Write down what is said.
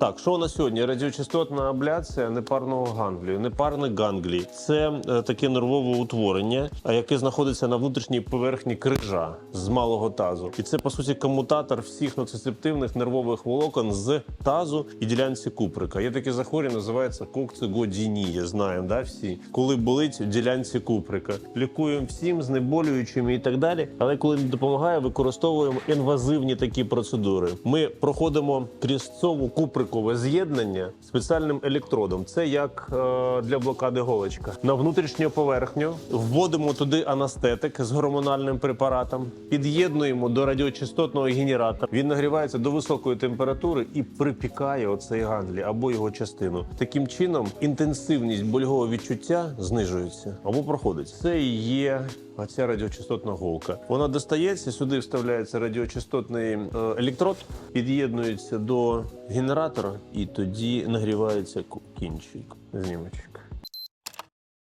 Так, що у нас сьогодні? Радіочастотна абляція непарного ганглію. Непарний ганглій це е, таке нервове утворення, яке знаходиться на внутрішній поверхні крижа з малого тазу. І це по суті комутатор всіх ноцицептивних нервових волокон з тазу і ділянці куприка. Є таке захворювання, називається кокцигодінія. Знаємо, да, всі, коли болить ділянці куприка. Лікуємо всім знеболюючими і так далі. Але коли не допомагає, використовуємо інвазивні такі процедури. Ми проходимо крізцово куприкове з'єднання спеціальним електродом. Це як е, для блокади голочка. На внутрішню поверхню вводимо туди анестетик з гормональним препаратом, під'єднуємо до радіочастотного генератора. Він нагрівається до високої температури і припікає оцей ганглі або його частину. Таким чином інтенсивність больового відчуття знижується або проходить. Це і є оця радіочастотна голка. Вона достається, сюди вставляється радіочастотний е, електрод, під'єднується до генератора, і тоді нагрівається кінчик знімочок.